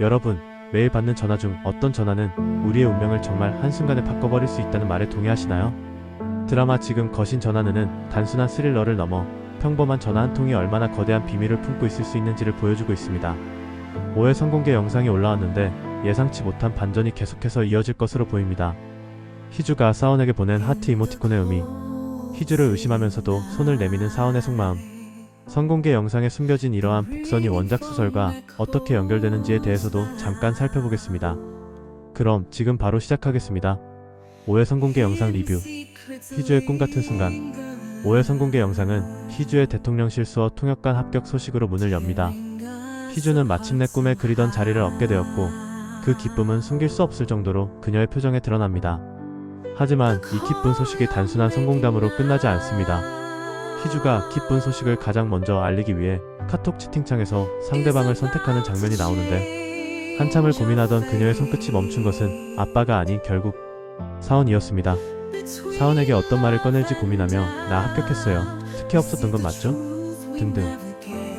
여러분, 매일 받는 전화 중 어떤 전화는 우리의 운명을 정말 한순간에 바꿔버릴 수 있다는 말에 동의하시나요? 드라마 지금 거신 전화는 단순한 스릴러를 넘어 평범한 전화 한 통이 얼마나 거대한 비밀을 품고 있을 수 있는지를 보여주고 있습니다. 5회 성공개 영상이 올라왔는데 예상치 못한 반전이 계속해서 이어질 것으로 보입니다. 희주가 사원에게 보낸 하트 이모티콘의 의미 희주를 의심하면서도 손을 내미는 사원의 속마음 성공개 영상에 숨겨진 이러한 복선이 원작 소설과 어떻게 연결되는지에 대해서도 잠깐 살펴보겠습니다. 그럼 지금 바로 시작하겠습니다. 5회 성공개 영상 리뷰 희주의 꿈 같은 순간 5회 성공개 영상은 희주의 대통령실 수어 통역관 합격 소식으로 문을 엽니다. 희주는 마침내 꿈에 그리던 자리를 얻게 되었고 그 기쁨은 숨길 수 없을 정도로 그녀의 표정에 드러납니다. 하지만 이 기쁜 소식이 단순한 성공담으로 끝나지 않습니다. 희주가 기쁜 소식을 가장 먼저 알리기 위해 카톡 채팅창에서 상대방을 선택하는 장면이 나오는데 한참을 고민하던 그녀의 손끝이 멈춘 것은 아빠가 아닌 결국 사원이었습니다. 사원에게 어떤 말을 꺼낼지 고민하며 나 합격했어요. 특혜 없었던 건 맞죠? 등등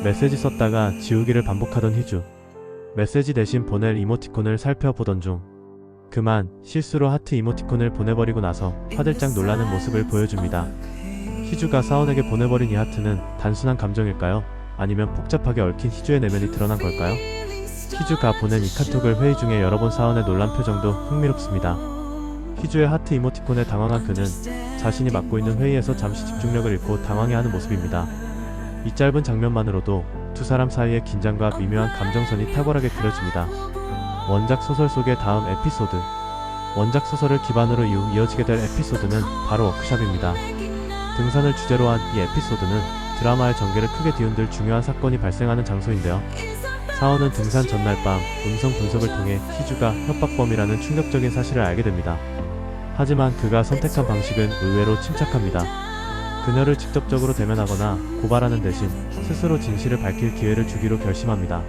메시지 썼다가 지우기를 반복하던 희주 메시지 대신 보낼 이모티콘을 살펴보던 중 그만 실수로 하트 이모티콘을 보내버리고 나서 화들짝 놀라는 모습을 보여줍니다. 희주가 사원에게 보내버린 이 하트는 단순한 감정일까요? 아니면 복잡하게 얽힌 희주의 내면이 드러난 걸까요? 희주가 보낸 이 카톡을 회의 중에 여러 번 사원의 놀란 표정도 흥미롭습니다. 희주의 하트 이모티콘에 당황한 그는 자신이 맡고 있는 회의에서 잠시 집중력을 잃고 당황해하는 모습입니다. 이 짧은 장면만으로도 두 사람 사이의 긴장과 미묘한 감정선이 탁월하게 그려집니다. 원작 소설 속의 다음 에피소드 원작 소설을 기반으로 이후 이어지게 될 에피소드는 바로 워크샵입니다. 등산을 주제로 한 이 에피소드는 드라마의 전개를 크게 뒤흔들 중요한 사건이 발생하는 장소인데요. 사원은 등산 전날 밤 음성 분석을 통해 희주가 협박범이라는 충격적인 사실을 알게 됩니다. 하지만 그가 선택한 방식은 의외로 침착합니다. 그녀를 직접적으로 대면하거나 고발하는 대신 스스로 진실을 밝힐 기회를 주기로 결심합니다.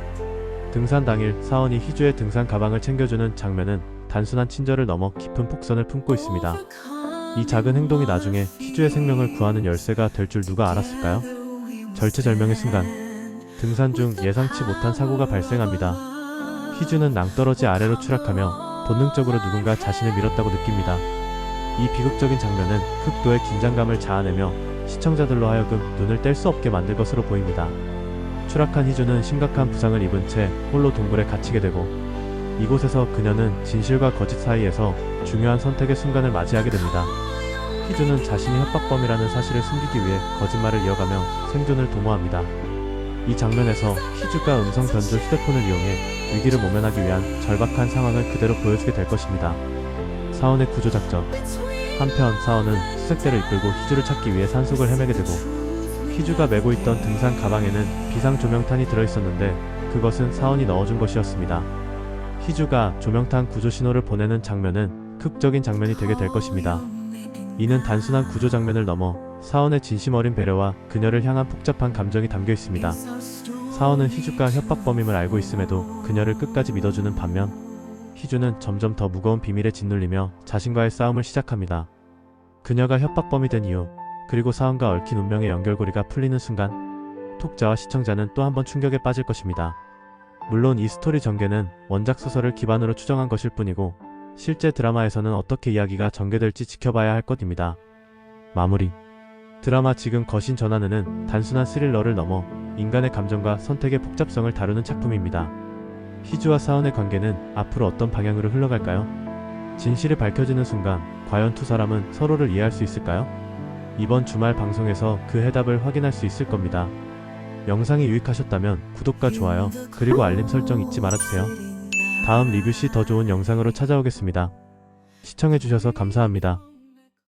등산 당일 사원이 희주의 등산 가방을 챙겨주는 장면은 단순한 친절을 넘어 깊은 폭선을 품고 있습니다. 이 작은 행동이 나중에 희주의 생명을 구하는 열쇠가 될 줄 누가 알았을까요? 절체절명의 순간 등산 중 예상치 못한 사고가 발생합니다. 희주는 낭떠러지 아래로 추락하며 본능적으로 누군가 자신을 밀었다고 느낍니다. 이 비극적인 장면은 극도의 긴장감을 자아내며 시청자들로 하여금 눈을 뗄 수 없게 만들 것으로 보입니다. 추락한 희주는 심각한 부상을 입은 채 홀로 동굴에 갇히게 되고 이곳에서 그녀는 진실과 거짓 사이에서 중요한 선택의 순간을 맞이하게 됩니다. 희주는 자신이 협박범이라는 사실을 숨기기 위해 거짓말을 이어가며 생존을 도모합니다. 이 장면에서 희주가 음성 변조 휴대폰을 이용해 위기를 모면하기 위한 절박한 상황을 그대로 보여주게 될 것입니다. 사원의 구조 작전. 한편 사원은 수색대를 이끌고 희주를 찾기 위해 산속을 헤매게 되고 희주가 메고 있던 등산 가방에는 비상 조명탄이 들어 있었는데 그것은 사원이 넣어준 것이었습니다. 희주가 조명탄 구조 신호를 보내는 장면은 극적인 장면이 되게 될 것입니다. 이는 단순한 구조 장면을 넘어 사원의 진심 어린 배려와 그녀를 향한 복잡한 감정이 담겨 있습니다. 사원은 희주가 협박범임을 알고 있음에도 그녀를 끝까지 믿어주는 반면 희주는 점점 더 무거운 비밀에 짓눌리며 자신과의 싸움을 시작합니다. 그녀가 협박범이 된 이유, 그리고 사원과 얽힌 운명의 연결고리가 풀리는 순간 독자와 시청자는 또 한 번 충격에 빠질 것입니다. 물론 이 스토리 전개는 원작 소설을 기반으로 추정한 것일 뿐이고 실제 드라마에서는 어떻게 이야기가 전개될지 지켜봐야 할 것입니다. 마무리 드라마 지금 거신 전환은 단순한 스릴러를 넘어 인간의 감정과 선택의 복잡성을 다루는 작품입니다. 희주와 사원의 관계는 앞으로 어떤 방향으로 흘러갈까요? 진실이 밝혀지는 순간 과연 두 사람은 서로를 이해할 수 있을까요? 이번 주말 방송에서 그 해답을 확인할 수 있을 겁니다. 영상이 유익하셨다면 구독과 좋아요 그리고 알림 설정 잊지 말아주세요. 다음 리뷰 시 더 좋은 영상으로 찾아오겠습니다. 시청해주셔서 감사합니다.